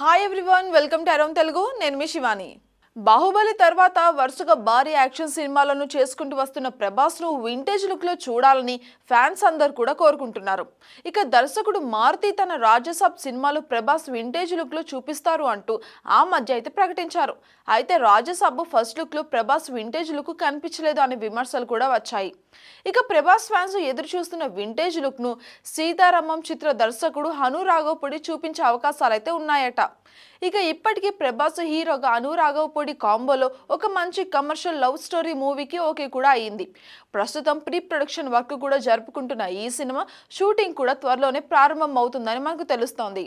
Hi everyone welcome to around Telugu నేను మీ శివాని. బాహుబలి తర్వాత వరుసగా భారీ యాక్షన్ సినిమాలను చేసుకుంటూ వస్తున్న ప్రభాస్ను వింటేజ్ లుక్లో చూడాలని ఫ్యాన్స్ అందరు కూడా కోరుకుంటున్నారు. ఇక దర్శకుడు మారుతి తన రాజసాబ్ సినిమాలో ప్రభాస్ వింటేజ్ లుక్లో చూపిస్తారు అంటూ ఆ మధ్య అయితే ప్రకటించారు. అయితే రాజసాబ్ ఫస్ట్ లుక్లో ప్రభాస్ వింటేజ్ లుక్ కనిపించలేదు అనే విమర్శలు కూడా వచ్చాయి. ఇక ప్రభాస్ ఫ్యాన్స్ ఎదురు చూస్తున్న వింటేజ్ లుక్ను సీతారామం చిత్ర దర్శకుడు హను రాఘవపూడి చూపించే అవకాశాలు అయితే ఉన్నాయట. ఇక ఇప్పటికీ ప్రభాస్ హీరోగా అను రాఘవపూడి కాంబోలో ఒక మంచి కమర్షియల్ లవ్ స్టోరీ మూవీకి ఓకే కూడా అయ్యింది. ప్రస్తుతం ప్రీ ప్రొడక్షన్ వర్క్ కూడా జరుపుకుంటున్న ఈ సినిమా షూటింగ్ కూడా త్వరలోనే ప్రారంభం అవుతుందని మనకు తెలుస్తోంది.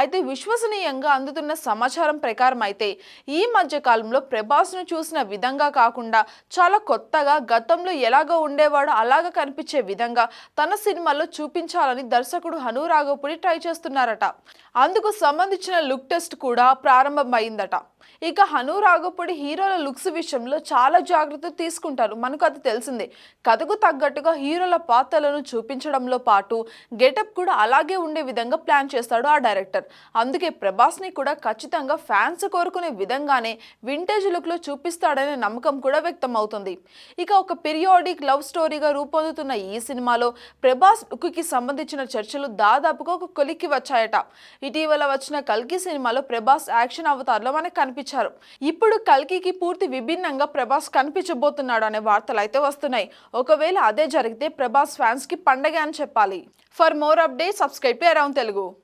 అయితే విశ్వసనీయంగా అందుతున్న సమాచారం ప్రకారం అయితే ఈ మధ్య కాలంలో ప్రభాస్ను చూసిన విధంగా కాకుండా చాలా కొత్తగా గతంలో ఎలాగో ఉండేవాడో అలాగ కనిపించే విధంగా తన సినిమాలో చూపించాలని దర్శకుడు హనురాఘపుడి ట్రై చేస్తున్నారట. అందుకు సంబంధించిన లుక్ టెస్ట్ కూడా ప్రారంభమైందట. ఇక హను రాఘపుడి హీరోల లుక్స్ విషయంలో చాలా జాగ్రత్తలు తీసుకుంటారు. మనకు అది తెలిసిందే. కథకు తగ్గట్టుగా హీరోల పాత్రలను చూపించడంలో పాటు గెటప్ కూడా అలాగే ఉండే విధంగా ప్లాన్ చేస్తాడు ఆ డైరెక్టర్. అందుకే ప్రభాస్ని కూడా ఖచ్చితంగా ఫ్యాన్స్ కోరుకునే విధంగానే వింటేజ్ లుక్లో చూపిస్తాడనే నమ్మకం కూడా వ్యక్తం అవుతుంది ఇక ఒక పీరియాడిక్ లవ్ స్టోరీగా రూపొందుతున్న ఈ సినిమాలో ప్రభాస్ లుక్కి సంబంధించిన చర్చలు దాదాపుగా ఒక కొలిక్కి వచ్చాయట. ఇటీవల వచ్చిన కల్కి సినిమాలో ప్రభాస్ యాక్షన్ అవతార్లో మనకు కనిపించారు. ఇప్పుడు కల్కికి పూర్తి విభిన్నంగా ప్రభాస్ కనిపించబోతున్నాడు అనే వార్తలు అయితే వస్తున్నాయి. ఒకవేళ అదే జరిగితే ప్రభాస్ ఫ్యాన్స్కి పండగ అని చెప్పాలి. For more update subscribe around Telugu.